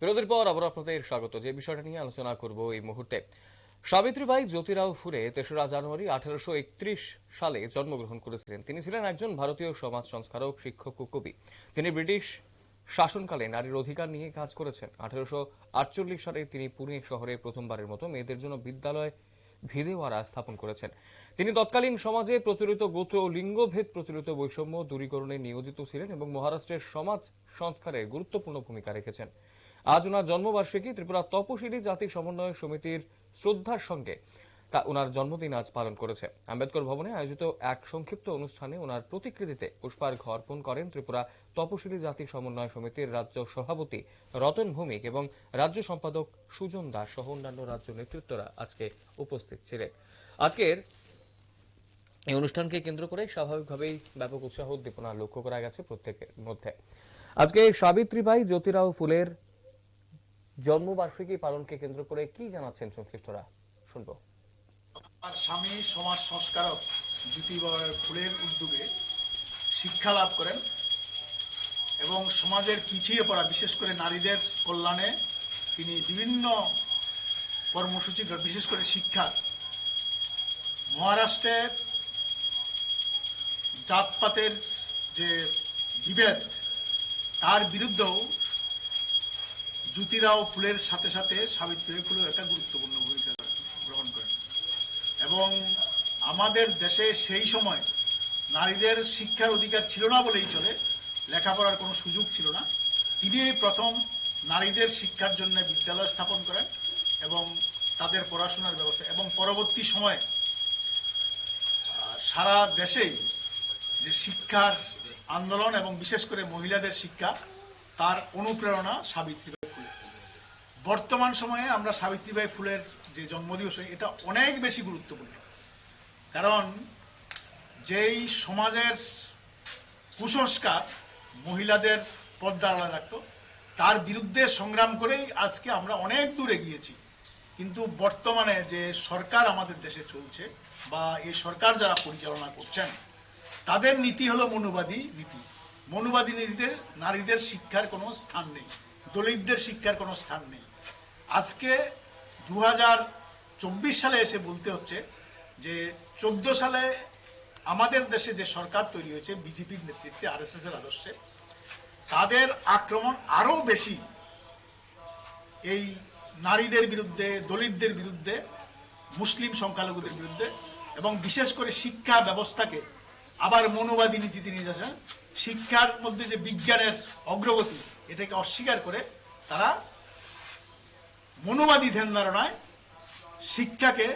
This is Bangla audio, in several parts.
বিরতির পর আবার আপনাদের স্বাগত। যে বিষয়টা নিয়ে আলোচনা করব এই মুহূর্তে। সাবিত্রীবাই জ্যোতিরাও ফুলে তেসরা জানুয়ারি আঠারোশো একত্রিশ সালে জন্মগ্রহণ করেছিলেন। তিনি ছিলেন একজন ভারতীয় সমাজ সংস্কারক, শিক্ষক ও কবি। তিনি ব্রিটিশ শাসনকালে নারীর অধিকার নিয়ে কাজ করেছেন। আঠারোশো আটচল্লিশ সালে তিনি পুনে শহরে প্রথমবারের মতো মেয়েদের জন্য বিদ্যালয় ভিদেওয়ারা স্থাপন করেছেন। তিনি তৎকালীন সমাজে প্রচলিত গোত্র ও লিঙ্গভেদ প্রচলিত বৈষম্য দূরীকরণে নিয়োজিত ছিলেন এবং মহারাষ্ট্রের সমাজ সংস্কারে গুরুত্বপূর্ণ ভূমিকা রেখেছেন। আজ ওনার জন্মবার্ষিকী ত্রিপুরা তপশিলি জাতি সমন্বয় সমিতির শ্রদ্ধার সঙ্গে। তা ওনার জন্মদিন আজ পালন করেছে। আম্বেদকর ভবনে আয়োজিত এক সংক্ষিপ্ত অনুষ্ঠানে ওনার প্রতিকৃতিতে পুষ্পার্ঘ্য অর্পণ করেন ত্রিপুরা তপশিলি জাতি সমন্বয় সমিতির রাজ্য সভাপতি রতন ভৌমিক এবং রাজ্য সম্পাদক সুজন দাস সহ অন্যান্য রাজ্য নেতৃত্বরা আজকে উপস্থিত ছিলেন। আজকের এই অনুষ্ঠানকে কেন্দ্র করে স্বাভাবিকভাবেই ব্যাপক উৎসাহ উদ্দীপনা লক্ষ্য করা গেছে প্রত্যেকের মধ্যে। আজকে সাবিত্রীবাই, জ্যোতিরাও ফুলের জন্মবার্ষিকী পালনকে কেন্দ্র করে কি জানাচ্ছেন সংশ্লিষ্টরা? শুনব। আর স্বামী সমাজ সংস্কারক জ্যোতিবাই ফুলের উদ্যোগে শিক্ষা লাভ করেন এবং সমাজের পিছিয়ে পড়া, বিশেষ করে নারীদের কল্যাণে তিনি বিভিন্ন কর্মসূচি বিশেষ করে শিক্ষা, মহারাষ্ট্রে জাতপাতের যে বিভেদ, তার বিরুদ্ধেও জ্যোতিরাও ফুলের সাথে সাথে সাবিত্রী ফুলেও একটা গুরুত্বপূর্ণ ভূমিকা গ্রহণ করেন। এবং আমাদের দেশে সেই সময় নারীদের শিক্ষার অধিকার ছিল না বলেই চলে, লেখাপড়ার কোনো সুযোগ ছিল না। তিনি প্রথম নারীদের শিক্ষার জন্য বিদ্যালয় স্থাপন করেন এবং তাদের পড়াশোনার ব্যবস্থা এবং পরবর্তী সময়ে সারা দেশেই যে শিক্ষার আন্দোলন এবং বিশেষ করে মহিলাদের শিক্ষা, তার অনুপ্রেরণা সাবিত্রীবাই ফুলে বর্তমান সময়ে আমরা সাবিত্রীবাই ফুলের যে জন্মদিবস এটা অনেক বেশি গুরুত্বপূর্ণ। কারণ যেই সমাজের কুসংস্কার মহিলাদের পর্দা আলাদা রাখতো, তার বিরুদ্ধে সংগ্রাম করেই আজকে আমরা অনেক দূর এগিয়েছি। কিন্তু বর্তমানে যে সরকার আমাদের দেশে চলছে বা এই সরকার যারা পরিচালনা করছেন, তাদের নীতি হলো মনুবাদী নীতি। মনুবাদী নীতিতে নারীদের শিক্ষার কোনো স্থান নেই। দলিতদের শিক্ষার কোনো স্থান নেই। আজকে দু হাজার চব্বিশ সালে এসে বলতে হচ্ছে যে, চোদ্দ সালে আমাদের দেশে যে সরকার তৈরি হয়েছে, বিজেপির নেতৃত্বে আর এর আদর্শে, তাদের আক্রমণ আরও বেশি এই নারীদের বিরুদ্ধে, দলিতদের বিরুদ্ধে, মুসলিম সংখ্যালঘুদের বিরুদ্ধে এবং বিশেষ করে শিক্ষা ব্যবস্থাকে আবার মনোবাদী নীতিতে নিয়ে যাচ্ছেন শিক্ষার মধ্যে যে বিজ্ঞানের অগ্রগতি, এটাকে অস্বীকার করে তারা মনোবাদী ধ্যান ধারণায় শিক্ষাকে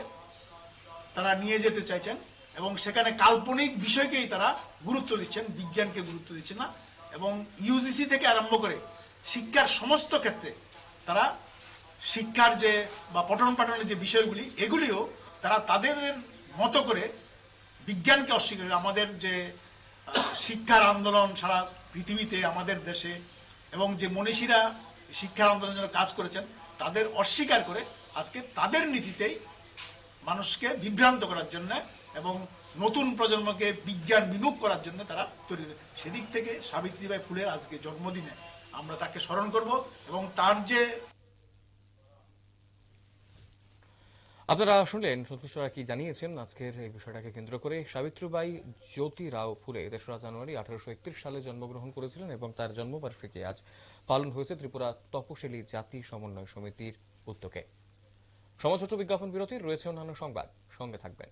তারা নিয়ে যেতে চাইছেন এবং সেখানে কাল্পনিক বিষয়কেই তারা গুরুত্ব দিচ্ছেন, বিজ্ঞানকে গুরুত্ব দিচ্ছেন না এবং ইউজিসি থেকে আরম্ভ করে শিক্ষার সমস্ত ক্ষেত্রে তারা শিক্ষার যে বা পঠন পাঠনের যে বিষয়গুলি, এগুলিও তারা তাদের মতো করে বিজ্ঞানকে অস্বীকার আমাদের যে শিক্ষার আন্দোলন সারা পৃথিবীতে, আমাদের দেশে, এবং যে মনীষীরা শিক্ষার আন্দোলনের জন্য কাজ করেছেন, তাদের অস্বীকার করে আজকে তাদের নীতিতেই মানুষকে বিভ্রান্ত করার জন্য এবং নতুন প্রজন্মকে বিজ্ঞান বিমুখ করার জন্য তারা তৈরি। সেদিক থেকে সাবিত্রীবাই ফুলের আজকে জন্মদিনে আমরা তাকে স্মরণ করব এবং তার যে আপনারা শুনলেন সন্তোষরা কি জানিয়েছেন? আজকের এই বিষয়টাকে কেন্দ্র করে সাবিত্রীবাই জ্যোতি রাও ফুলে তেসরা জানুয়ারি আঠারোশো একত্রিশ সালে জন্মগ্রহণ করেছিলেন এবং তার জন্মবার্ষিকী আজ পালন হয়েছে ত্রিপুরা তপশিলি জাতি সমন্বয় সমিতির উদ্যোগে। সমাজ বিজ্ঞাপন বিরতি রয়েছে অন্যান্য সংবাদ। সঙ্গে থাকবেন।